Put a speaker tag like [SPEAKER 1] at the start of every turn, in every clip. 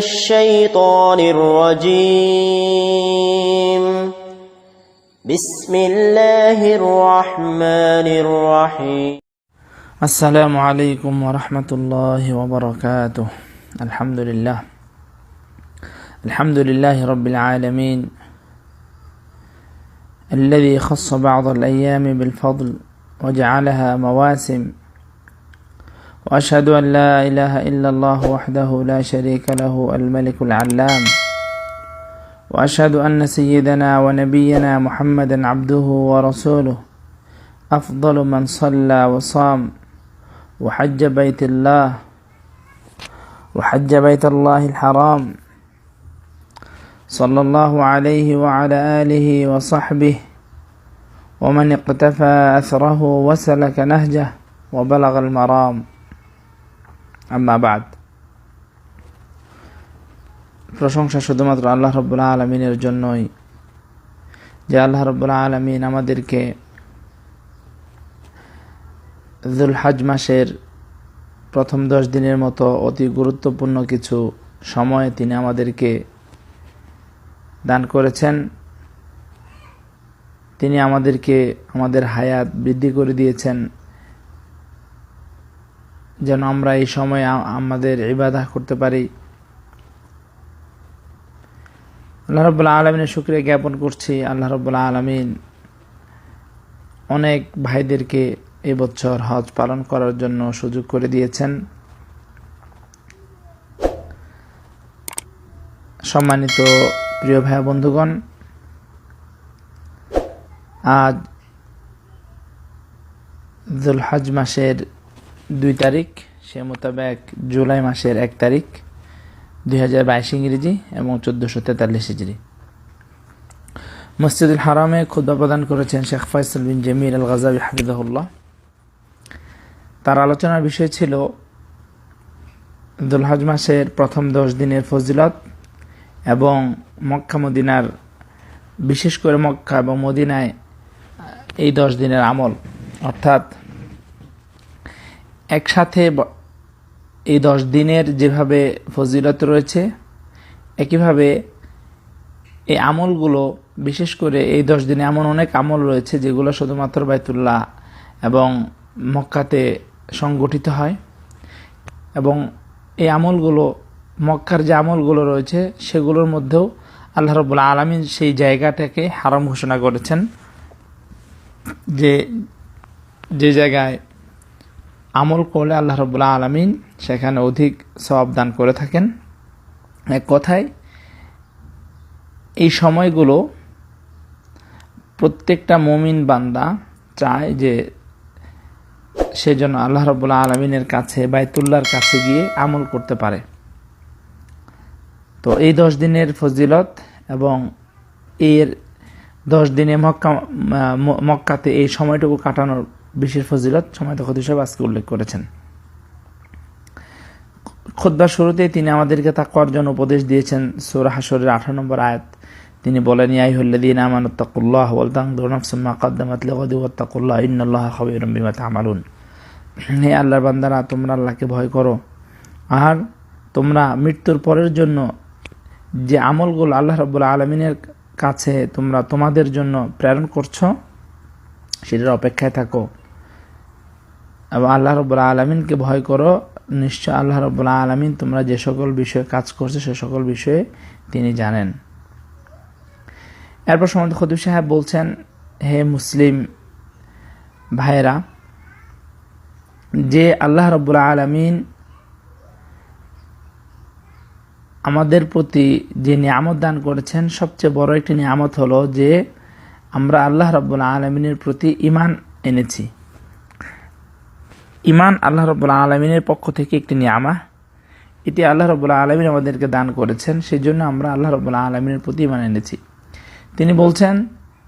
[SPEAKER 1] الشيطان الرجيم. بسم الله الرحمن الرحيم.
[SPEAKER 2] السلام عليكم ورحمة الله وبركاته. الحمد لله. الحمد لله رب العالمين. الذي خص بعض الأيام بالفضل وجعلها مواسم وأشهد أن لا إله إلا الله وحده لا شريك له الملك العلام. وأشهد أن سيدنا ونبينا محمدا عبده ورسوله. أفضل من صلى وصام. وحج بيت الله. وحج بيت الله الحرام. صلى الله عليه وعلى آله وصحبه. ومن اقتفى أثره وسلك نهجه وبلغ المرام. আম্মাবাদ প্রশংসা শুধুমাত্র আল্লাহ রব্বুল্লাহ আলমিনের জন্যই। যে আল্লাহ রব্বুল্লাহ আলমিন আমাদেরকে জুলহাজ মাসের প্রথম দশ দিনের মতো অতি গুরুত্বপূর্ণ কিছু সময় তিনি আমাদেরকে দান করেছেন। তিনি আমাদেরকে, আমাদের হায়াত বৃদ্ধি করে দিয়েছেন। যেন আমরা এই সময় আমাদের ইবাদা করতে পারি। আল্লাহ রব্বুল্লা আলমিনের শুক্রিয়া জ্ঞাপন করছি। আল্লাহ রব্বুল্লা আলমিন অনেক ভাইদেরকে এবছর হজ পালন করার জন্য সুযোগ করে দিয়েছেন। সম্মানিত প্রিয় ভাই বন্ধুগণ, আজ জুলহজ মাসের দুই তারিখ, সে মোতাবেক জুলাই মাসের এক তারিখ, দুই হাজার বাইশ ইংরেজি এবং চোদ্দোশো তেতাল্লিশ হিজড়ি মসজিদুল হারামে খুদ্া প্রদান করেছেন শেখ ফয়সল বিন জমির আল গাজাবি হাফিজাহুল্লাহ। তার আলোচনার বিষয় ছিল, দুলহজ মাসের প্রথম দশ দিনের ফজিলত এবং মক্কা মদিনার, বিশেষ করে মক্কা এবং মদিনায় এই দশ দিনের আমল। অর্থাৎ একসাথে এই দশ দিনের যেভাবে ফজিলত রয়েছে, একইভাবে এই আমলগুলো, বিশেষ করে এই দশ দিনে এমন অনেক আমল রয়েছে যেগুলো শুধুমাত্র বাইতুল্লাহ এবং মক্কাতে সংগঠিত হয় এবং এই আমলগুলো, মক্কার যে আমলগুলো রয়েছে সেগুলোর মধ্যেও আল্লাহ রবুল্লা আলমিন সেই জায়গাটাকে হারাম ঘোষণা করেছেন যে যে জায়গায় আমল করলে আল্লাহ রবুল্লা আলমিন সেখানে অধিক সব দান করে থাকেন। এক কথায়, এই সময়গুলো প্রত্যেকটা মমিন বান্দা চায় যে সে যেন আল্লাহ রবুল্লা আলমিনের কাছে, বাইতুল্লাহর কাছে গিয়ে আমল করতে পারে। তো এই দশ দিনের ফজিলত এবং এর দশ দিনে মক্কা, মক্কাতে এই সময়টুকু কাটানোর বিশেষ ফজিলত সময় তো খতিব সাহেব আজকে উল্লেখ করেছেন। খোদ্বার শুরুতেই তিনি আমাদেরকে তাকওয়ার জন্য উপদেশ দিয়েছেন, সূরা হাসরের আঠারো নম্বর আয়াত। তিনি বলেন ইয়াই হল্লাদিন আমানুত্তাকুল্লাহ ওয়ালতাং দুনাফসুম্মা কাদ্দামাত লিগাদি ওয়াত্তাকুল্লাহ খাবিরুম বিমা তা'মালুন। হে আল্লাহর বান্দারা, তোমরা আল্লাহকে ভয় করো। আর তোমরা মৃত্যুর পরের জন্য যে আমলগুলো আল্লাহ রব্বুল আলমিনের কাছে তোমরা তোমাদের জন্য প্রেরণ করছ, সেটার অপেক্ষায় থাকো। এবং আল্লাহ রব্বুল আলমিনকে ভয় করো। নিশ্চয় আল্লাহ রব্বুল আলমিন তোমরা যে সকল বিষয়ে কাজ করছ, সে সকল বিষয়ে তিনি জানেন। এরপর সময় খদু সাহেব বলছেন, হে মুসলিম ভাইরা যে আল্লাহ রব্বুল আলমিন আমাদের প্রতি যে নিয়ামত দান করেছেন, সবচেয়ে বড় একটি নিয়ামত হলো যে আমরা আল্লাহ রব্বুল আলমিনের প্রতি ইমান এনেছি। ইমান আল্লাহ রব্বুল আলমিনের পক্ষ থেকে একটি নিয়ামা। এটি আল্লাহ রব্বুল আলমিন আমাদেরকে দান করেছেন সেই জন্য আমরা আল্লাহ রব্বুল আলমিনের প্রতি ইমান এনেছি। তিনি বলছেন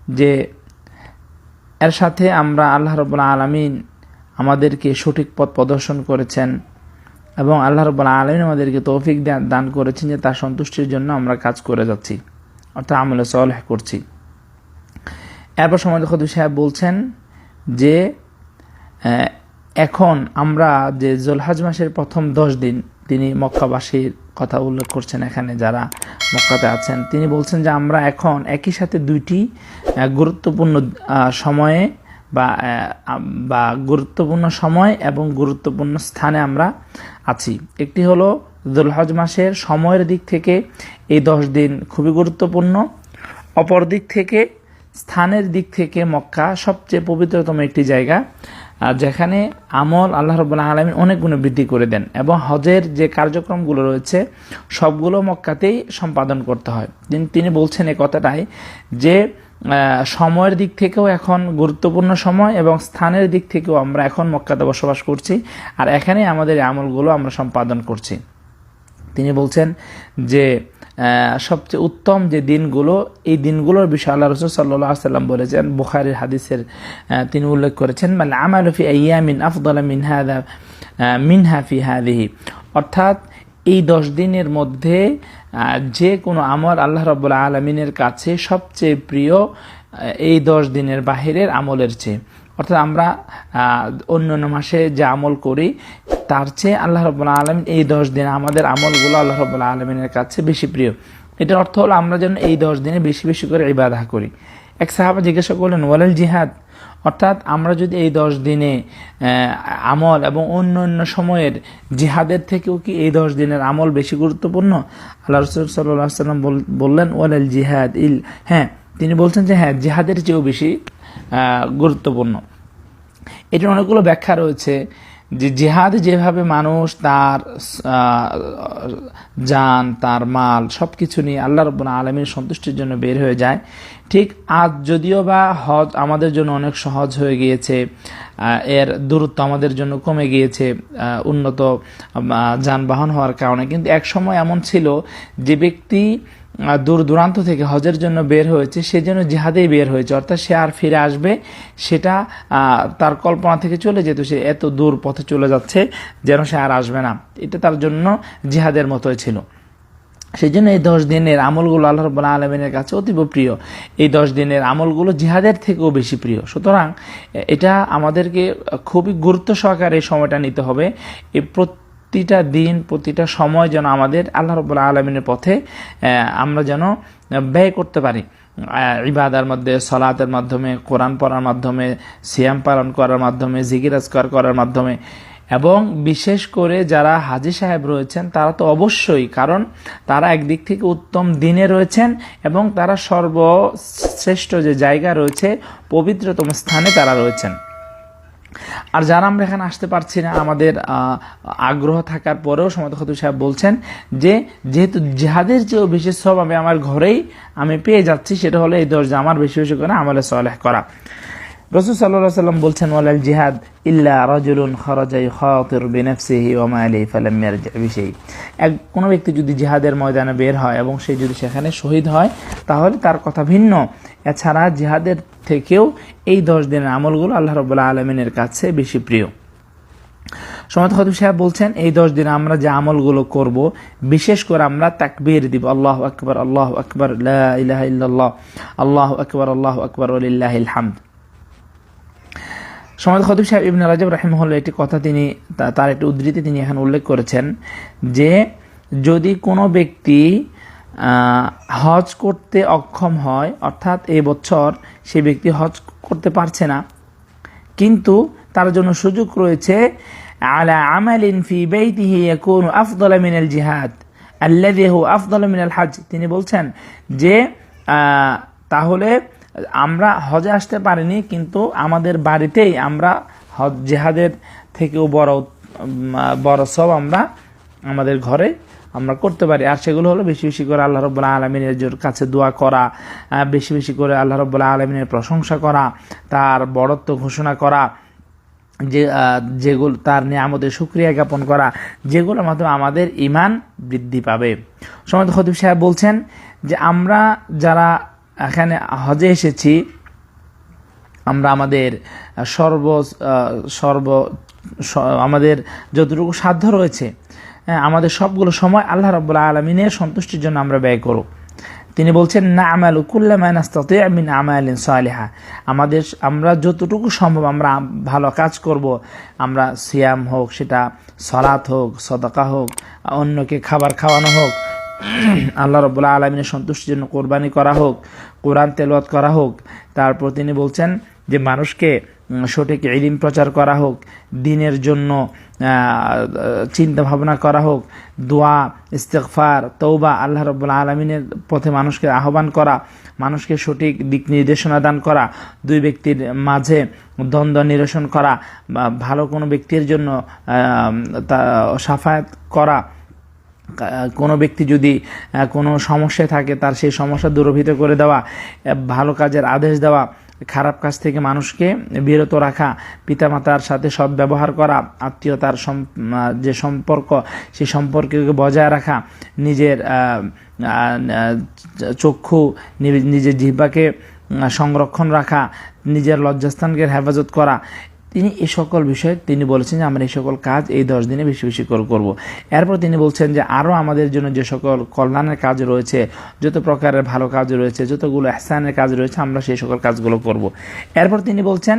[SPEAKER 2] যে, এর সাথে আমরা আল্লাহ রব্বুল আলমিন আমাদেরকে সঠিক পথ প্রদর্শন করেছেন এবং আল্লাহ রব্বুল আলমিন আমাদেরকে তৌফিক দান- করেছেন যে, তার সন্তুষ্টির জন্য আমরা কাজ করে যাচ্ছি, অর্থাৎ আমলে সলহ করছি। এরপর সময় খদু সাহেব বলছেন যে এখন আমরা যে জোলহাজ মাসের প্রথম দশ দিন তিনি মক্কাবাসীর কথা উল্লেখ করছেন এখানে, যারা মক্কাতে আছেন, তিনি বলছেন যে আমরা এখন একই সাথে দুইটি গুরুত্বপূর্ণ সময়ে বা বা গুরুত্বপূর্ণ সময় এবং গুরুত্বপূর্ণ স্থানে আমরা আছি। একটি হলো দুলহজ মাসের সময়ের দিক থেকে এই দশ দিন খুবই গুরুত্বপূর্ণ। অপর দিক থেকে স্থানের দিক থেকে মক্কা সবচেয়ে পবিত্রতম একটি জায়গা। আর যেখানে আমল আল্লাহ রবুল্লাহ আলমিন অনেক গুণে বৃদ্ধি করে দেন এবং হজের যে কার্যক্রমগুলো রয়েছে, সবগুলো মক্কাতেই সম্পাদন করতে হয়। তিনি বলছেন এ কথাটাই যে সময়ের দিক থেকেও এখন গুরুত্বপূর্ণ সময় এবং স্থানের দিক থেকেও আমরা এখন মক্কাতে বসবাস করছি আর এখানেই আমাদের আমলগুলো আমরা সম্পাদন করছি। তিনি বলছেন যে সবচেয়ে উত্তম যে দিনগুলো এই দিনগুলোর বিষয়ে আল্লাহ রসুল সাল্লাহ সাল্লাম বলেছেন বুখারির হাদিসের তিনি উল্লেখ করেছেন মানে আমাল ফি আইয়ামিন আফদল মিন হাদা আহ, মিনহা ফি হাদিহি অর্থাৎ এই দশ দিনের মধ্যে যে কোনো আমল আল্লাহ রব্বুল আলমিনের কাছে সবচেয়ে প্রিয় এই দশ দিনের বাহিরের আমলের চেয়ে। অর্থাৎ আমরা অন্য মাসে যে আমল করি তার চেয়ে আল্লাহ রব্বুল্লাহ আলমিন এই দশ দিনে আমাদের আমলগুলো আল্লাহ রব্বুল্লাহ আলমিনের কাছে বেশি প্রিয়। এটার অর্থ হলো আমরা যেন এই দশ দিনে বেশি বেশি করে ইবাদা করি। এক সাহাবা জিজ্ঞাসা করলেন, ওয়ালাল জিহাদ? অর্থাৎ আমরা যদি এই দশ দিনে আমল এবং অন্য অন্য সময়ের জিহাদের থেকেও কি এই দশ দিনের আমল বেশি গুরুত্বপূর্ণ? আল্লাহ রসুল সাল্লাহ সাল্লাম বল- বললেন, ওয়ালাল জিহাদ ইল হ্যাঁ তিনি বলছেন যে হ্যাঁ জিহাদের চেয়েও বেশি গুরুত্বপূর্ণ। এটার অনেকগুলো ব্যাখ্যা রয়েছে। যে জেহাদ যেভাবে মানুষ তার যান তার মাল সব কিছু নিয়ে আল্লাহ রব্বুল আলমীর সন্তুষ্টির জন্য বের হয়ে যায়। ঠিক আজ যদিও বা হজ আমাদের জন্য অনেক সহজ হয়ে গিয়েছে এর দূরত্ব আমাদের জন্য কমে গিয়েছে উন্নত যানবাহন হওয়ার কারণে। কিন্তু এক সময় এমন ছিল যে ব্যক্তি দূর দূরান্ত থেকে হজের জন্য বের হয়েছে, সে যেন জিহাদেই বের হয়েছে, অর্থাৎ সে আর ফিরে আসবে, সেটা তার কল্পনা থেকে চলে যেত, সে এত দূর পথে চলে যাচ্ছে, যেন সে আর আসবে না। এটা তার জন্য জিহাদের মতোই ছিল। সেই জন্য এই দশ দিনের আমলগুলো আল্লাহ রব্বুল আলমিনের কাছে অতীব প্রিয়। এই দশ দিনের আমলগুলো জিহাদের থেকেও বেশি প্রিয়। সুতরাং এটা আমাদেরকে খুবই গুরুত্ব সহকারে সময়টা নিতে হবে। এই প্রতিটা দিন, প্রতিটা সময় যেন আমাদের আল্লাহ রব্বুল আলমিনের পথে আমরা যেন ব্যয় করতে পারি। ইবাদার মধ্যে সলাতের মাধ্যমে, কোরআন পড়ার মাধ্যমে, সিয়াম পালন করার মাধ্যমে, জিকির আজকার করার মাধ্যমে। এবং বিশেষ করে যারা হাজি সাহেব রয়েছেন, তারা তো অবশ্যই, কারণ তারা একদিক থেকে উত্তম দিনে রয়েছেন এবং তারা সর্বশ্রেষ্ঠ যে জায়গা রয়েছে, পবিত্রতম স্থানে তারা রয়েছেন। আর যারা আমরা এখানে আসতে পারছি না, আমাদের আগ্রহ থাকার পরেও সমত খতু সাহেব বলছেন যে, যেহেতু জেহাদের চেয়েও বেশি সব আমি আমার ঘরেই আমি পেয়ে যাচ্ছি, সেটা হলো এই দরজা আমার বেশি বেশি করে আমলে সলেহ করা। রসুল সাল্লাহ সাল্লাম বলছেন, ওয়ালাল জিহাদ ইল্লা রাজুলুন খরজাই খাতির বিনাফসিহি ওয়া মালিহি ফালাম ইয়ারজি বিশাই। এক, কোনো ব্যক্তি যদি জিহাদের ময়দানে বের হয় এবং সে যদি সেখানে শহীদ হয়, তাহলে তার কথা ভিন্ন। এছাড়া জিহাদের থেকেও এই দশ দিনের আমলগুলো আল্লাহ রবুল্লাহ আলমিনের কাছে বেশি প্রিয়। সমাত খতিব সাহেব বলছেন, এই দশ দিনে আমরা যে আমলগুলো করব, বিশেষ করে আমরা তাকবীর দিব, আল্লাহ আকবর আল্লাহ আকবর, লা ইলাহা আল্লাহ আকবর আল্লাহ আকবর হামদ। সমাজ খতিব সাহেব, ইবনে রাজব রাহিমহল্লা একটি কথা তিনি তার একটি উদ্ধৃতি তিনি এখানে উল্লেখ করেছেন যে, যদি কোনো ব্যক্তি হজ করতে অক্ষম হয়, অর্থাৎ এই বছর সে ব্যক্তি হজ করতে পারছে না। কিন্তু তার জন্য সুযোগ রয়েছে, আলা আমালিন ফি বাইতিহি ইয়াকুনু আফদালা মিনাল জিহাদ, আল্লাযী হুয়া আফদালা মিনাল হজ। তিনি বলছেন যে তাহলে আমরা হজে আসতে পারিনি, কিন্তু আমাদের বাড়িতেই আমরা হজ জিহাদের থেকেও বড় বড় সব আমরা আমাদের ঘরে আমরা করতে পারি। আর সেগুলো হলো বেশি বেশি করে আল্লাহ রব্বুল্লাহ আলমিনের কাছে দোয়া করা বেশি বেশি করে আল্লাহ রব্বুল্লাহ আলমিনের প্রশংসা করা, তার বড়ত্ব ঘোষণা করা, যে যেগুলো, তার নিয়ামতের সুক্রিয়া জ্ঞাপন করা, যেগুলোর মাধ্যমে আমাদের ইমান বৃদ্ধি পাবে। সময় খতিব সাহেব বলছেন যে, আমরা যারা এখানে হজে এসেছি, আমরা আমাদের সর্ব সর্ব আমাদের যতটুকু সাধ্য রয়েছে আমাদের সবগুলো সময় আল্লাহ রব্বুল্লাহ আলমিনের সন্তুষ্টির জন্য আমরা ব্যয় করব। তিনি বলছেন না আমাল উকুল্লামানাস্তাতে মিন আমালিন সালিহা। আমাদের, আমরা যতটুকু সম্ভব আমরা ভালো কাজ করব। আমরা সিয়াম হোক, সেটা সলাৎ হোক, সদকা হোক, অন্যকে খাবার খাওয়ানো হোক, আল্লাহ রবুল্লা আলমিনের সন্তুষ্টির জন্য কোরবানি করা হোক, কোরআন তেলওয়াত করা হোক। তারপর তিনি বলছেন যে, মানুষকে সঠিক ইলিম প্রচার করা হোক, দিনের জন্য চিন্তা ভাবনা করা হোক, দোয়া ইস্তেকফার তৌবা আল্লাহ রব্বুল্লা আলমিনের পথে মানুষকে আহ্বান করা, মানুষকে সঠিক দিক নির্দেশনা দান করা, দুই ব্যক্তির মাঝে দ্বন্দ্ব নিরসন করা, বা ভালো কোনো ব্যক্তির জন্য তা, সাফায়াত করা কোনো ব্যক্তি যদি কোনো সমস্যায় থাকে, তার সেই সমস্যা দূরভূত করে দেওয়া ভালো কাজের আদেশ দেওয়া খারাপ কাজ থেকে মানুষকে বিরত রাখা, পিতামাতার সাথে সব ব্যবহার করা, আত্মীয়তার যে সম্পর্ক, সেই সম্পর্ককে বজায় রাখা, নিজের চক্ষু নিজের জিহ্বাকে সংরক্ষণ রাখা, নিজের লজ্জাস্থানকে হেফাজত করা তিনি এই সকল বিষয়ে তিনি বলেছেন যে, আমরা এই সকল কাজ এই দশ দিনে বেশি বেশি করে করব। এরপর তিনি বলছেন যে আরও আমাদের জন্য যে সকল কল্যাণের কাজ রয়েছে, যত প্রকারের ভালো কাজ রয়েছে, যতগুলো এহসানের কাজ রয়েছে, আমরা সেই সকল কাজগুলো করব। এরপর তিনি বলছেন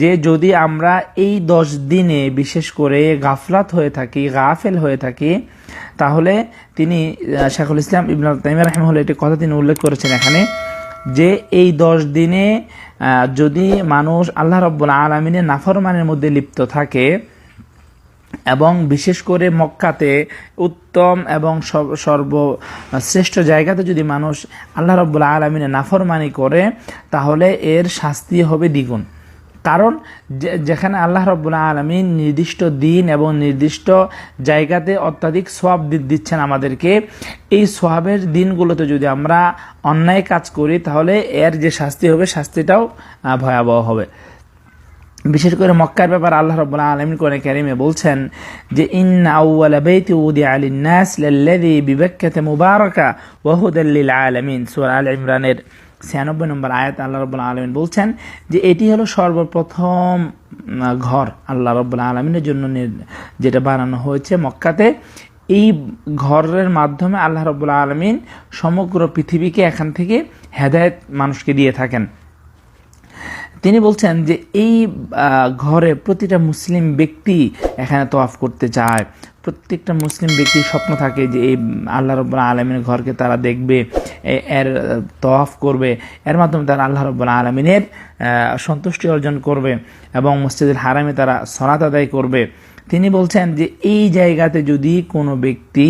[SPEAKER 2] যে, যদি আমরা এই দশ দিনে বিশেষ করে গাফলাত হয়ে থাকি, গাফেল হয়ে থাকি, তাহলে তিনি শেখুল ইসলাম ইবন তাইমিয়া রহমুল্লাহ একটি কথা তিনি উল্লেখ করেছেন এখানে যে, এই দশ দিনে যদি মানুষ আল্লাহ রব্বুল আলমিনের নাফরমানের মধ্যে লিপ্ত থাকে এবং বিশেষ করে মক্কাতে উত্তম এবং সর্বশ্রেষ্ঠ জায়গাতে যদি মানুষ আল্লাহ রব্বুল আলমিনের নাফরমানি করে, তাহলে এর শাস্তি হবে দ্বিগুণ। কারণ যেখানে আল্লাহ রব্বুল আলমিন নির্দিষ্ট দিন এবং নির্দিষ্ট জায়গাতে অত্যাধিক সোয়াব দিচ্ছেন আমাদেরকে, এই সোয়াবের দিনগুলোতে যদি আমরা অন্যায় কাজ করি, তাহলে এর যে শাস্তি হবে, শাস্তিটাও ভয়াবহ হবে। বিশেষ করে মক্কার ব্যাপার আল্লাহ রাব্বুল আলামিন কোরআনে কারিমে বলছেন যে, ইন্না আউওয়ালা বাইতি উদি আলিন নাস আল ইমরানের 96 নম্বর আয়াত আল্লাহ রাব্বুল আলমিন বলছেন যে এটি হলো সর্বপ্রথম ঘর আল্লাহ রাব্বুল আলামিনের জন্য যেটা বানানো হয়েছে মক্কাতে। এই ঘরের মাধ্যমে আল্লাহ রাব্বুল আলামিন সমগ্র পৃথিবীকে এখান থেকে হেদায়েত মানুষকে দিয়ে থাকেন। তিনি বলছেন যে এই ঘরে প্রতিটা মুসলিম ব্যক্তি এখানে তোয়াফ করতে চায়। প্রত্যেকটা মুসলিম ব্যক্তির স্বপ্ন থাকে যে এই আল্লাহ রব্বুল্লা আলমিনের ঘরকে তারা দেখবে এর তোয়াফ করবে। এর মাধ্যমে তারা আল্লাহ রব্বুল্লা আলমিনের সন্তুষ্টি অর্জন করবে এবং মসজিদের হারামে তারা সলাত আদায় করবে। তিনি বলছেন যে এই জায়গাতে যদি কোনো ব্যক্তি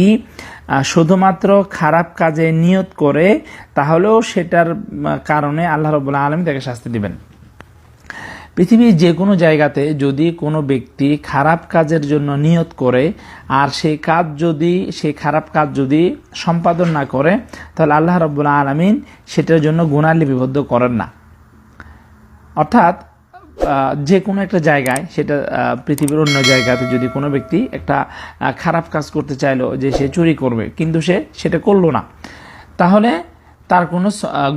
[SPEAKER 2] শুধুমাত্র খারাপ কাজে নিয়ত করে, তাহলেও সেটার কারণে আল্লাহ রব্বুল্লা আলমী তাকে শাস্তি দিবেন। পৃথিবীর যে কোনো জায়গাতে যদি কোনো ব্যক্তি খারাপ কাজের জন্য নিয়ত করে, আর সেই কাজ যদি সেই খারাপ কাজ যদি সম্পাদন না করে, তাহলে আল্লাহ রব্বুল্লা আলমিন সেটার জন্য গুণা লিপিবদ্ধ করেন না। অর্থাৎ যে কোনো একটা জায়গায়, সেটা পৃথিবীর অন্য জায়গাতে যদি কোনো ব্যক্তি একটা খারাপ কাজ করতে চাইলো যে সে চুরি করবে, কিন্তু সে সেটা করল না, তাহলে তার কোনো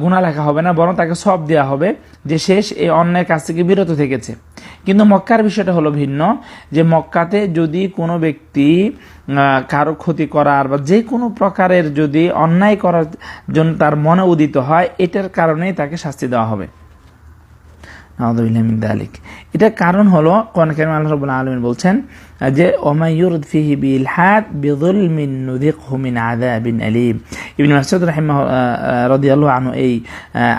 [SPEAKER 2] গুণা লেখা হবে না, বরং তাকে সব দেওয়া হবে যে শেষ এই অন্যায় কাছ থেকে বিরত থেকেছে। কিন্তু মক্কার বিষয়টা হলো ভিন্ন, যে মক্কাতে যদি কোনো ব্যক্তি কারও ক্ষতি করার বা যে কোনো প্রকারের যদি অন্যায় করার জন্য তার মনে উদিত হয়, এটার কারণেই তাকে শাস্তি দেওয়া হবে। নাউযুবিল্লাহি মিন যালিক এটার কারণ হলো রাব্বুল আলামিন বলছেন যে মিন আহ, আহ, রাদিয়াল্লাহু আনহু এই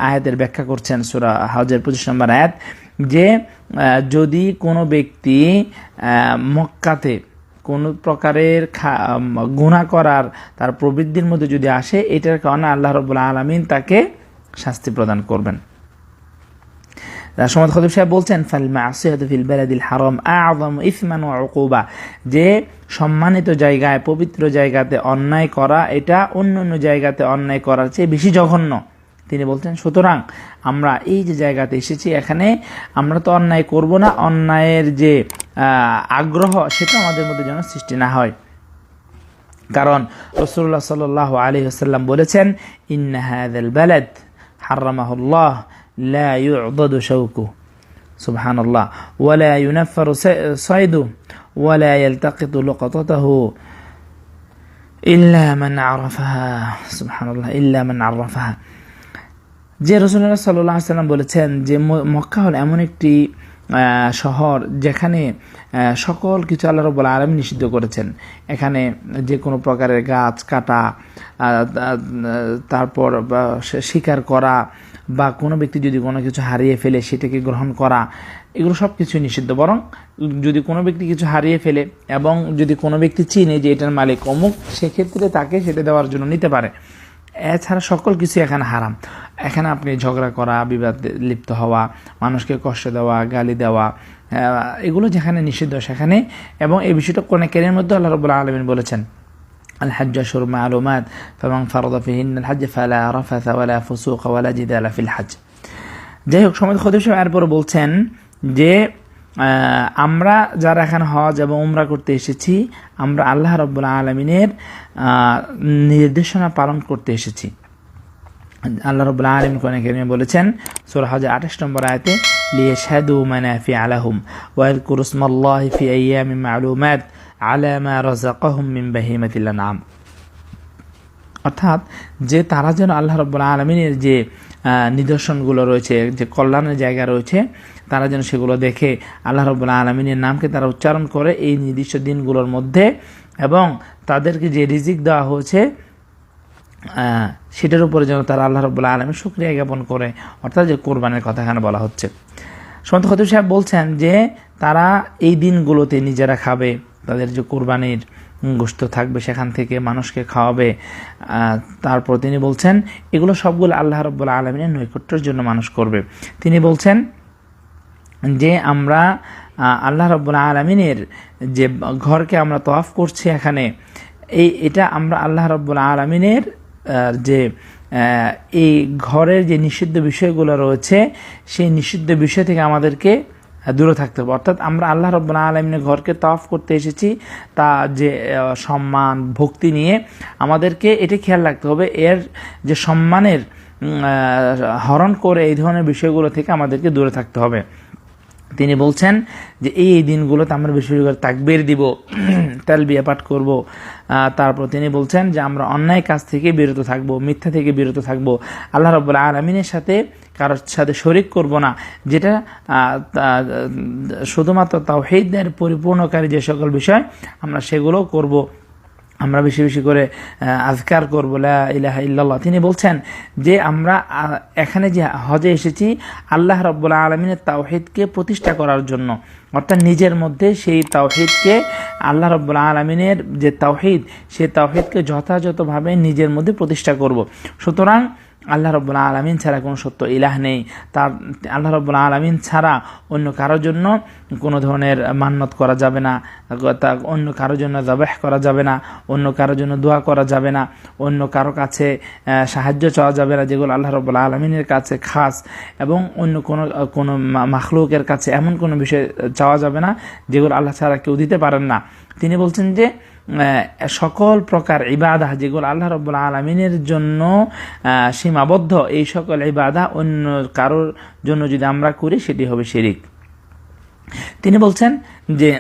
[SPEAKER 2] আয়াতের ব্যাখ্যা করছেন সূরা হজের 25 নম্বর আয়াত যে যদি কোনো ব্যক্তি মক্কাতে কোনো প্রকারের গুণা করার তার প্রবৃদ্ধির মধ্যে যদি আসে এটার কারণে আল্লাহ রব্বুল আলমিন তাকে শাস্তি প্রদান করবেন। রাসমত খতিব সাহেব বলছেন ফাল মাসিয়াতু ফিল বালাদিল হারাম আযম ইসমান ওয়া উকুবা। যে সম্মানিত জায়গায়, পবিত্র জায়গাতে অন্যায় করা, এটা অন্য অন্য জায়গাতে অন্যায় করার চেয়ে বেশি জঘন্য। তিনি বলছেন, সুতরাং আমরা এই যে জায়গাতে এসেছি, এখানে আমরা তো অন্যায় করব না, অন্যায়ের যে আগ্রহ, সেটা আমাদের মধ্যে যেন সৃষ্টি না হয়। কারণ রসুল্লাহ সাল আলী আসাল্লাম বলেছেন, ইন্না হাদাল বালাদ হারামাহুল্লাহ। লা ইউদাদু শাউকু سبحان الله ولا ينفر صيده ولا يلتقط لقطته ইল্লা মান আরাফাহা সুবহানাল্লাহ ইল্লা মান আরাফাহা যে রসুল্লাহ সাল্লাহ সাল্লাম বলেছেন যে ম- মক্কা হল এমন একটি আহ, শহর যেখানে আহ, সকল কিছু আল্লাহ রব্বুল আলম নিষিদ্ধ করেছেন এখানে যে কোনো প্রকারের গাছ কাটা আহ, তা- তারপর বা শি- শিকার করা বা কোনো ব্যক্তি যদি কোনো কিছু হারিয়ে ফেলে সেটাকে গ্রহণ করা, এগুলো সব কিছুই নিষিদ্ধ। বরং যদি কোনো ব্যক্তি কিছু হারিয়ে ফেলে এবং যদি কোনো ব্যক্তি চিনে যে এটার মালিক অমুক, সেক্ষেত্রে তাকে সেটা দেওয়ার জন্য নিতে পারে। এছাড়া সকল কিছু এখানে হারাম। এখানে আপনি ঝগড়া করা, বিবাদ লিপ্ত হওয়া, মানুষকে কষ্ট দেওয়া, গালি দেওয়া এগুলো যেখানে নিষিদ্ধ সেখানে। এবং এই বিষয়টা কোনে কেনের মধ্যে আল্লাহ রবুল্লাহ আলমিন বলেছেন। الحج أشهر معلومات فمن فرض فيهن الحج فلا رفث ولا فسوق ولا جدال في الحج যাই হোক সময় খদিব সাহেব এরপরে বলছেন যে আহ, আমরা যারা এখানে হজ এবং উমরা করতে এসেছি আমরা আল্লাহ রব্বুল আলমিনের নির্দেশনা পালন করতে এসেছি আল্লাহ রবুল্লা আলম কোরআন কারিমে বলেছেন সূরা হজ আঠাশ নম্বর আয়তে লিয়াশহাদু মানাফি আলাহুম ওয়াযকুরু ইসমাল্লাহি ফি আইয়ামিন মা'লুমাত আলা মা রাযাকাহুম মিন বাহিমাতিল আনআম। অর্থাৎ যে তারা যেন আল্লাহ রব্বুল্লা আলমিনের যে নিদর্শনগুলো রয়েছে, যে কল্যাণের জায়গা রয়েছে, তারা যেন সেগুলো দেখে আল্লাহ রব্বুল্লা আলমিনের নামকে তারা উচ্চারণ করে এই নির্দিষ্ট দিনগুলোর মধ্যে এবং তাদেরকে যে রিজিক দেওয়া হয়েছে সেটার উপরে যেন তারা আল্লাহ রব্বুল্লা আলমের শুক্রিয়া জ্ঞাপন করে। অর্থাৎ যে কোরবানের কথা এখানে বলা হচ্ছে। সন্ত খতিব সাহেব বলছেন যে তারা এই দিনগুলোতে নিজেরা খাবে। তাদের যে কোরবানির গোস্ত থাকবে সেখান থেকে মানুষকে খাওয়াবে। তারপর তিনি বলছেন, এগুলো সবগুলো আল্লাহ রব্বুল্লা আলমিনের নৈকট্যের জন্য মানুষ করবে। তিনি বলছেন যে আমরা আল্লাহ রব্বুল আলমিনের যে ঘরকে আমরা তফ করছি এখানে, এই, এটা আমরা আল্লাহ রব্বুল আলমিনের যে এই ঘরের যে নিষিদ্ধ বিষয়গুলো রয়েছে, সেই নিষিদ্ধ বিষয় থেকে আমাদেরকে দূরে থাকতে হবে। অর্থাৎ আমরা আল্লাহ রব্বুল আলমিনের ঘরকে তফ করতে এসেছি, তা যে সম্মান, ভক্তি নিয়ে আমাদেরকে এটি খেয়াল রাখতে হবে। এর যে সম্মানের হরণ করে এই ধরনের বিষয়গুলো থেকে আমাদেরকে দূরে থাকতে হবে। তিনি বলছেন যে এই এই দিনগুলোতে আমরা বেশি বেশি করে তাকবির দিব, তালবিয়া পাঠ করব। তারপর তিনি বলছেন যে আমরা অন্যায় কাজ থেকে বিরত থাকব, মিথ্যা থেকে বিরত থাকব। আল্লাহ রব্বুল আলমিনের সাথে কারোর সাথে শরিক করব না, যেটা শুধুমাত্র তাও তাওহিদের পরিপূর্ণকারী যে সকল বিষয়, আমরা সেগুলো করব। আমরা বেশি বেশি করে আজকার করব, লা ইলাহা ইল্লাল্লাহ। তিনি বলছেন যে আমরা এখানে যে হজে এসেছি, আল্লাহ রব্বুল্লাহ আলমিনের তাওহিদকে প্রতিষ্ঠা করার জন্য। অর্থাৎ নিজের মধ্যে সেই তাওহিদকে আল্লাহ রব্বুল্লাহ আলমিনের যে তাওহিদ, সে তাওহিদকে যথাযথভাবে নিজের মধ্যে প্রতিষ্ঠা করব। সুতরাং আল্লাহ রব্বুল্লা আলমিন ছাড়া কোনো সত্য ইলাহ নেই। তার আল্লাহ রব্বুল্লা আলমিন ছাড়া অন্য কারোর জন্য কোনো ধরনের মান্যত করা যাবে না। তা অন্য কারোর জন্য জবাহ করা যাবে না। অন্য কারোর জন্য দোয়া করা যাবে না। অন্য কারও কাছে সাহায্য চাওয়া যাবে না, যেগুলো আল্লাহ রব্বুল্লা আলমিনের কাছে খাস। এবং অন্য কোনো কোনো মাখলুকের কাছে এমন কোনো বিষয় চাওয়া যাবে না, যেগুলো আল্লাহ ছাড়া কেউ দিতে পারেন না। তিনি বলছেন যে সকল প্রকার ইবাদা যেগুলো আল্লাহ রব্বুল আলমিনের জন্য সীমাবদ্ধ, এই সকল ইবাদা অন্য কারোর জন্য যদি আমরা করি, সেটি হবে শিরিক। তিনি বলছেন যে,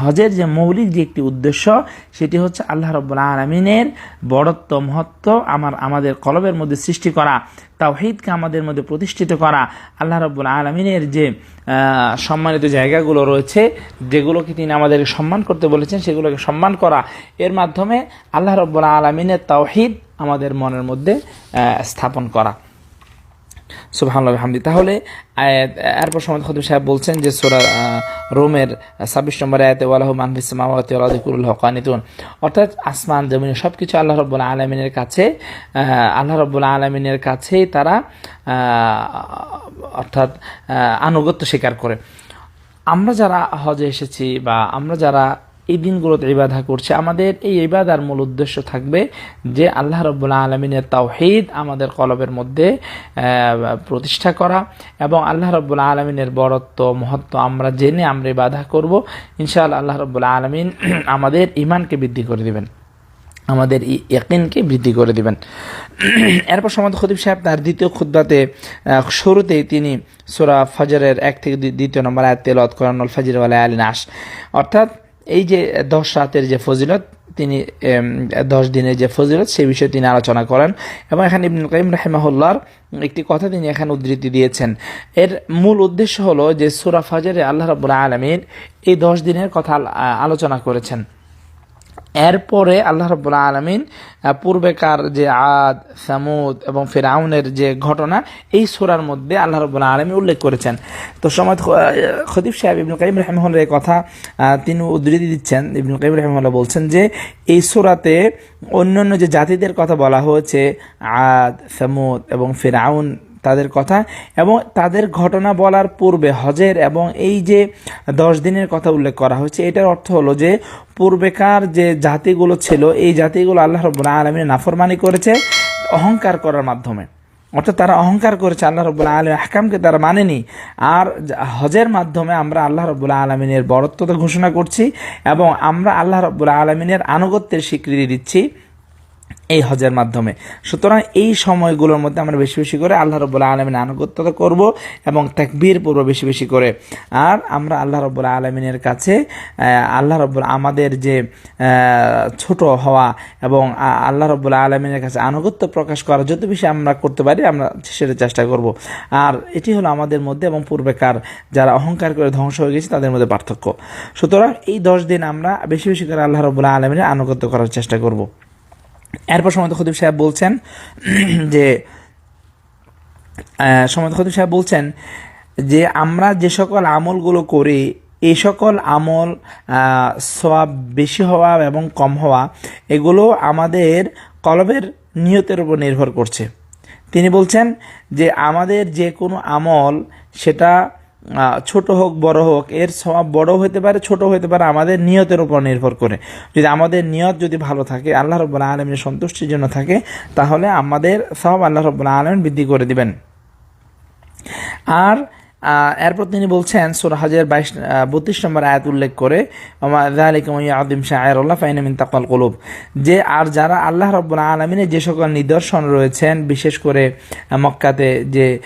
[SPEAKER 2] হজের যে মৌলিক যে একটি উদ্দেশ্য, সেটি হচ্ছে আল্লাহ রব্বুল্লা আলমিনের বড়ত্ব, মহত্ব আমার, আমাদের কলবের মধ্যে সৃষ্টি করা, তাওহিদকে আমাদের মধ্যে প্রতিষ্ঠিত করা, আল্লাহ রব্বুল আলমিনের যে সম্মানিত জায়গাগুলো রয়েছে, যেগুলোকে তিনি আমাদেরকে সম্মান করতে বলেছেন, সেগুলোকে সম্মান করা, এর মাধ্যমে আল্লাহ রব্বুল আলমিনের তাওহিদ আমাদের মনের মধ্যে স্থাপন করা। সুবহানাল্লাহ হামদি তাহলে এরপর সময় খতিব সাহেব বলছেন যে সোরা রোমের ছাব্বিশ নম্বর আয়াতে, ওয়ালাহ মাহফিস আযকুরুল হকানিতুন অর্থাৎ আসমান, জমিন সব কিছু আল্লাহ রব্বুল আলমিনের কাছে আল্লাহ রব্বুল আলমিনের কাছেই তারা অর্থাৎ আনুগত্য স্বীকার করে। আমরা যারা হজে এসেছি বা আমরা যারা এই দিনগুলোতে ইবাদা করছি। আমাদের এই ইবাদার মূল উদ্দেশ্য থাকবে যে আল্লাহ রব্বুল্লা আলমিনের তাওহিদ আমাদের কলবের মধ্যে প্রতিষ্ঠা করা এবং আল্লাহ রব্বুল্লা আলমিনের বড়ত্ব মহত্ব আমরা জেনে আমরা ইবাদা করব। ইনশাআল্লাহ আল্লাহ রব্বুল্লা আলমিন আমাদের ইমানকে বৃদ্ধি করে দিবেন। আমাদের ইয়াকিনকে বৃদ্ধি করে দিবেন। এরপর সমাদ খতিব সাহেব তার দ্বিতীয় খুদ্বাতে আহ, শুরুতেই তিনি সোরা ফজরের এক থেকে দ্বিতীয় নম্বর আয়াত তেলত করানুল ফজর আলী নাস অর্থাৎ এই যে দশ রাতের যে ফজিলত, তিনি দশ দিনের যে ফজিলত, সেই বিষয়ে তিনি আলোচনা করেন এবং এখানে ইবনুল কাইম রাহেমাহুল্লার একটি কথা তিনি এখানে উদ্ধৃতি দিয়েছেন। এর মূল উদ্দেশ্য হলো যে সুরা ফাজারে আল্লাহ রাবুল আলমিন এই দশ দিনের কথা আলোচনা করেছেন। এরপরে আল্লাহ রব্বুল্লা আলমিন পূর্বেকার যে আদ, সামুদ এবং ফেরাউনের যে ঘটনা, এই সোরার মধ্যে আল্লাহ রব্বুল্লা আলমী উল্লেখ করেছেন। তো সময় খতিব সাহেব ইবনুল কাইম রহমুল্লাহ এই কথা তিনি উদ্ধৃতি দিচ্ছেন। ইবনুল কাইম রহমুল্লাহ বলছেন যে, এই সোরাতে অন্যান্য যে জাতিদের কথা বলা হয়েছে, আদ, সামুদ এবং ফেরাউন তাদের কথা এবং তাদের ঘটনা বলার পূর্বে হজের এবং এই যে দশ দিনের কথা উল্লেখ করা হয়েছে, এটার অর্থ হলো যে পূর্বেকার যে জাতিগুলো ছিল, এই জাতিগুলো আল্লাহ রব্বুল্লাহ আলমিনের নাফরমানি করেছে অহংকার করার মাধ্যমে। অর্থাৎ তারা অহংকার করেছে, আল্লাহ রব্বুল্লাহ আলম হাকামকে তারা মানেনি। আর হজের মাধ্যমে আমরা আল্লাহ রব্বুল্লাহ আলমিনের বরত্বতা ঘোষণা করছি এবং আমরা আল্লাহ রব্বুল্লাহ আলমিনের আনুগত্যের স্বীকৃতি দিচ্ছি। এই হজের মাধ্যমে। সুতরাং এই সময়গুলোর মধ্যে আমরা বেশি বেশি করে আল্লাহ রব্বুল্লাহ আলমিন আনুগত্যতা করব এবং তাকবীর পূর্ব বেশি বেশি করে। আর আমরা আল্লাহ রব্বুল্লাহ আলমিনের কাছে আল্লাহ রব্বুল, আমাদের যে ছোট হওয়া এবং আল্লাহ রব্বুল্লাহ আলমিনের কাছে আনুগত্য প্রকাশ করা যত বেশি আমরা করতে পারি, আমরা সেটা চেষ্টা করব। আর এটি হলো আমাদের মধ্যে এবং পূর্বেকার যারা অহংকার করে ধ্বংস হয়ে গেছে, তাদের মধ্যে পার্থক্য। সুতরাং এই দশ দিন আমরা বেশি বেশি করে আল্লাহ রব্বুল্লাহ আলমিনের আনুগত্য করার চেষ্টা করব। এরপর সমত খতিব সাহেব বলছেন যে সমত খতিব সাহেব বলছেন যে, আমরা যে সকল আমলগুলো করি এই সকল আমল সব বেশি হওয়া এবং কম হওয়া, এগুলো আমাদের কলবের নিয়তের উপর নির্ভর করছে। তিনি বলছেন যে, আমাদের যে কোনো আমল, সেটা ছোট হোক, বড় হোক, এর সব বড় হতে পারে, ছোট হতে পারে, আমাদের নিয়তের উপর নির্ভর করে। যদি আমাদের নিয়ত যদি ভালো থাকে, আল্লাহ রব্বুল্লাহ আলমের সন্তুষ্টির জন্য থাকে, তাহলে আমাদের সব আল্লাহ রব্বুল্লাহ আলম বৃদ্ধি করে দিবেন। আর এরপর তিনি বলছেন, সুরা হাজার বাইশ বত্রিশ নম্বর আয়াত উল্লেখ করে আদিম শাহরুল্লাহ ফাইনামিন তাকাল কলুব। যে আর যারা আল্লাহ রব্বুল্লাহ আলমিনের যে সকল নিদর্শন রয়েছেন, বিশেষ করে মক্কাতে যে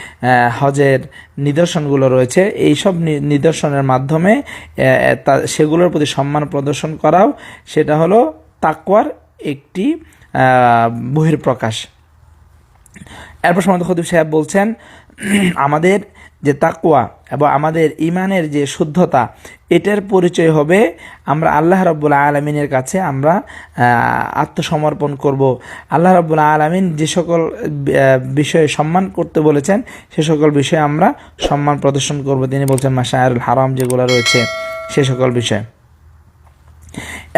[SPEAKER 2] হজের নিদর্শনগুলো রয়েছে এই সব নিদর্শনের মাধ্যমে তা- সেগুলোর প্রতি সম্মান প্রদর্শন করাও, সেটা হলো তাকওয়ার একটি বহির্প্রকাশ এরপর সমাদ খতিব সাহেব বলছেন, আমাদের যে তাকুয়া এবং আমাদের ইমানের যে শুদ্ধতা, এটার পরিচয় হবে আমরা আল্লাহ রব্বুল্লা আলমিনের কাছে আমরা আত্মসমর্পণ করব। আল্লাহ রব্বুল্লা আলমিন যে সকল বিষয়ে সম্মান করতে বলেছেন, সে সকল বিষয়ে আমরা সম্মান প্রদর্শন করব। তিনি বলছেন মাসায়রুল হারাম যেগুলো রয়েছে, সে সকল বিষয়।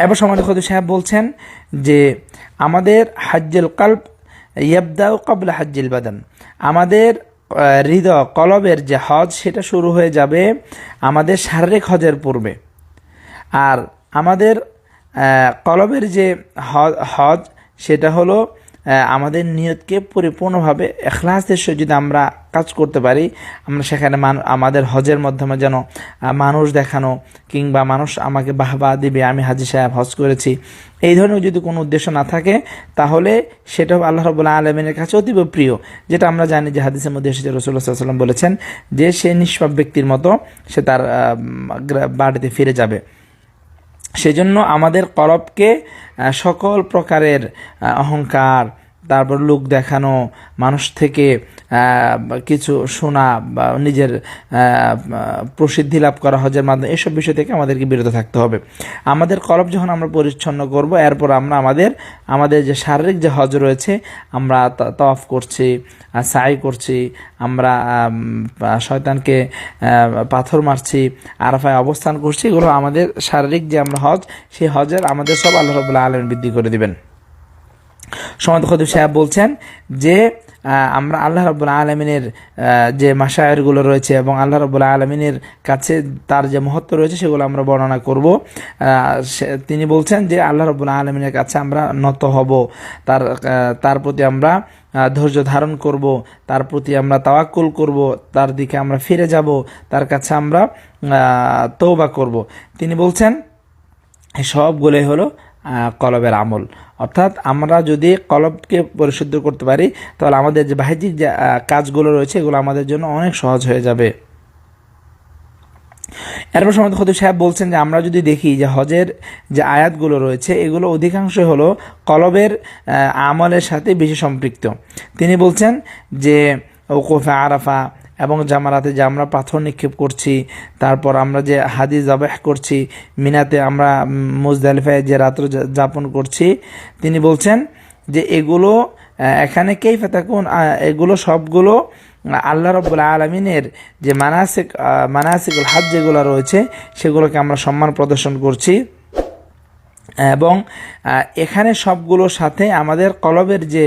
[SPEAKER 2] এবার সমাজ খদু সাহেব বলছেন যে, আমাদের হাজ্জুল কাল্প ইয়াবদাউ কাবলা হাজ্জিল বাদান। আমাদের হৃদয়, কলবের যে হজ, সেটা শুরু হয়ে যাবে আমাদের শারীরিক হজের পূর্বে। আর আমাদের কলবের যে হজ, সেটা হলো আমাদের নিয়তকে পরিপূর্ণভাবে এখলাসের সহিত যদি আমরা কাজ করতে পারি আমরা সেখানে আমাদের হজের মাধ্যমে যেন মানুষ দেখানো কিংবা মানুষ আমাকে বাহবা দিবে আমি হাজি সাহেব হজ করেছি। এই ধরনের যদি কোনো উদ্দেশ্য না থাকে তাহলে সেটাও আল্লাহ রবুল্লাহ আলমিনের কাছে অতীব প্রিয়। যেটা আমরা জানি যে হাদিসের মধ্যে এসেছে রসুল্লাহ সাল্লাম বলেছেন যে সে নিষ্পাপ ব্যক্তির মতো সে তার বাড়িতে ফিরে যাবে। সেজন্য আমাদের কলবকে আহ, সকল প্রকারের অহংকার তারপর লোক দেখানো, মানুষ থেকে কিছু শোনা বা নিজের প্রসিদ্ধি লাভ করা, হজের মাধ্যমে, এসব বিষয় থেকে আমাদেরকে বিরত থাকতে হবে। আমাদের কলব যখন আমরা পরিচ্ছন্ন করব, এরপর আমরা আমাদের আমাদের যে শারীরিক যে হজ রয়েছে, আমরা তফ করছি সাই করছি, আমরা শয়তানকে পাথর মারছি, আরাফায় অবস্থান করছি, এগুলো আমাদের শারীরিক যে আমরা হজ, সেই হজের আমাদের সব আল্লাহ রবুল্লাহ আলম বৃদ্ধি করে দিবেন। সমাদ সাহেব বলছেন যে আমরা আল্লাহ রব্বুল আলমিনের যে মাসায়েরগুলো রয়েছে এবং আল্লাহ রব্বুল আলমিনের কাছে তার যে মহত্ব রয়েছে সেগুলো আমরা বর্ণনা করব। তিনি বলছেন যে আল্লাহ রব্বুল আলমিনের কাছে আমরা নত হব। তার তার প্রতি আমরা ধৈর্য ধারণ করব। তার প্রতি আমরা তাওয়াক্কুল করব। তার দিকে আমরা ফিরে যাব। তার কাছে আমরা তৌবা করব। তিনি বলছেন সবগুলোই হলো কলবের আমল। অর্থাৎ আমরা যদি কলবকে পরিশুদ্ধ করতে পারি, তাহলে আমাদের যে বাহ্যিক যে কাজগুলো রয়েছে, এগুলো আমাদের জন্য অনেক সহজ হয়ে যাবে। এরপর সময় খতিব সাহেব বলছেন যে, আমরা যদি দেখি যে হজের যে আয়াতগুলো রয়েছে, এগুলো অধিকাংশই হলো কলবের আমলের সাথে বেশি সম্পৃক্ত। তিনি বলছেন যে, ওকোফা আরাফা এবং জামারাতে যে আমরা পাথর নিক্ষেপ করছি, তারপর আমরা যে হাদি জবাহ করছি, মিনাতে আমরা মুজদালিফায় যে রাত্র যাপন করছি, তিনি বলছেন যে এগুলো এখানে কেই ফেতাকুন এগুলো সবগুলো আল্লাহ রব্বুল আলমিনের যে মানাসিক মানাসিকুল হাজ যেগুলো রয়েছে, সেগুলোকে আমরা সম্মান প্রদর্শন করছি। এবং এখানে সবগুলোর সাথে আমাদের কলবের যে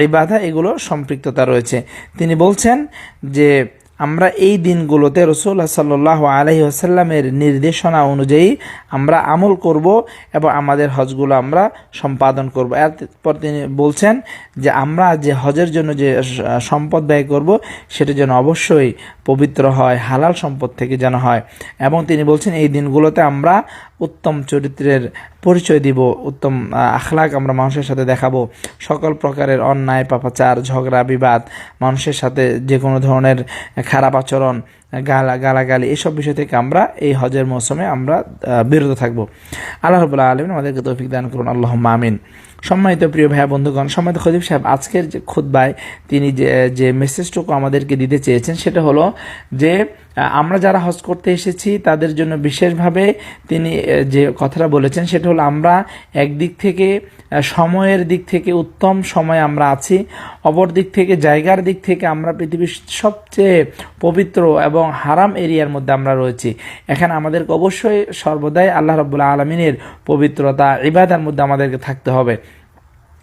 [SPEAKER 2] ইবাদা, এগুলো সম্পৃক্ততা রয়েছে। তিনি বলছেন যে, আমরা এই দিনগুলোতে রসুল্লাহ সাল্লাহ আলহি আসাল্লামের নির্দেশনা অনুযায়ী আমরা আমল করব এবং আমাদের হজগুলো আমরা সম্পাদন করব। এরপর তিনি বলছেন যে, আমরা যে হজের জন্য যে সম্পদ ব্যয় করব, সেটা যেন অবশ্যই পবিত্র হয়, হালাল সম্পদ থেকে যেন হয়। এবং তিনি বলছেন এই দিনগুলোতে আমরা উত্তম চরিত্রের পরিচয় দিব, উত্তম আখলাক আমরা মানুষের সাথে দেখাবো। সকল প্রকারের অন্যায়, পাপাচার, ঝগড়া, বিবাদ, মানুষের সাথে যে কোনো ধরনের খারাপ আচরণ, গালা, গালাগালি, এসব বিষয় থেকে আমরা এই হজের মৌসুমে আমরা বিরত থাকব। আল্লাহ রবুল্লাহ আলমিন আমাদেরকে তৌফিক দান করুন আল্লাহ আমিন। সম্মানিত প্রিয় ভাইয়া, বন্ধুগণ, সম্মানিত খদিব সাহেব, আজকের যে খুদ্বায় তিনি যে যে মেসেজটুকু আমাদেরকে দিতে চেয়েছেন, সেটা হলো যে আমরা যারা হজ করতে এসেছি, তাদের জন্য বিশেষভাবে তিনি যে কথাটা বলেছেন সেটা হলো, আমরা একদিক থেকে সময়ের দিক থেকে উত্তম সময় আমরা আছি, অপর দিক থেকে, জায়গার দিক থেকে আমরা পৃথিবীর সবচেয়ে পবিত্র এবং হারাম এরিয়ার মধ্যে আমরা রয়েছি। এখানে আমাদেরকে অবশ্যই সর্বদাই আল্লাহ রবুল্লা আলমিনের পবিত্রতা, ইবাদার মধ্যে আমাদেরকে থাকতে হবে।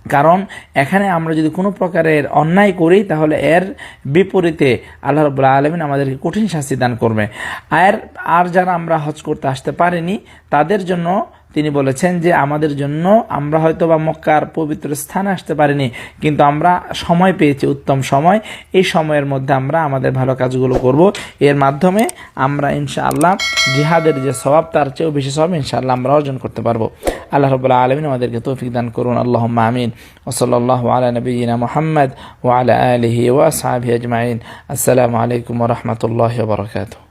[SPEAKER 2] কারণ এখানে আমরা যদি কোনো প্রকারের অন্যায় করি, তাহলে এর বিপরীতে আল্লাহ রবুল্লা আলমিন আমাদেরকে কঠিন শাস্তি দান করবে। আর আর যারা আমরা হজ করতে আসতে পারিনি, তাদের জন্য তিনি বলেছেন যে আমাদের জন্য আমরা হয়তো বা মক্কার পবিত্র স্থানে আসতে পারিনি, কিন্তু আমরা সময় পেয়েছি, উত্তম সময়। এই সময়ের মধ্যে আমরা আমাদের ভালো কাজগুলো করব। এর মাধ্যমে আমরা ইনশাআল্লাহ জিহাদের যে স্বভাব তার চেয়েও বেশি স্বভাব ইনশাআল্লাহ আমরা অর্জন করতে পারব। আল্লাহ রবুল্লা আলমিন আমাদেরকে তৌফিক দান করুন। আল্লাহ আমিন। ওসল্লাহ আলা নবীনা মোহাম্মদ ওয়ালা আলহি ওয়াসাবি আজমাইন। আসসালামু আলাইকুম রহমতুল্লাহ বরকাতু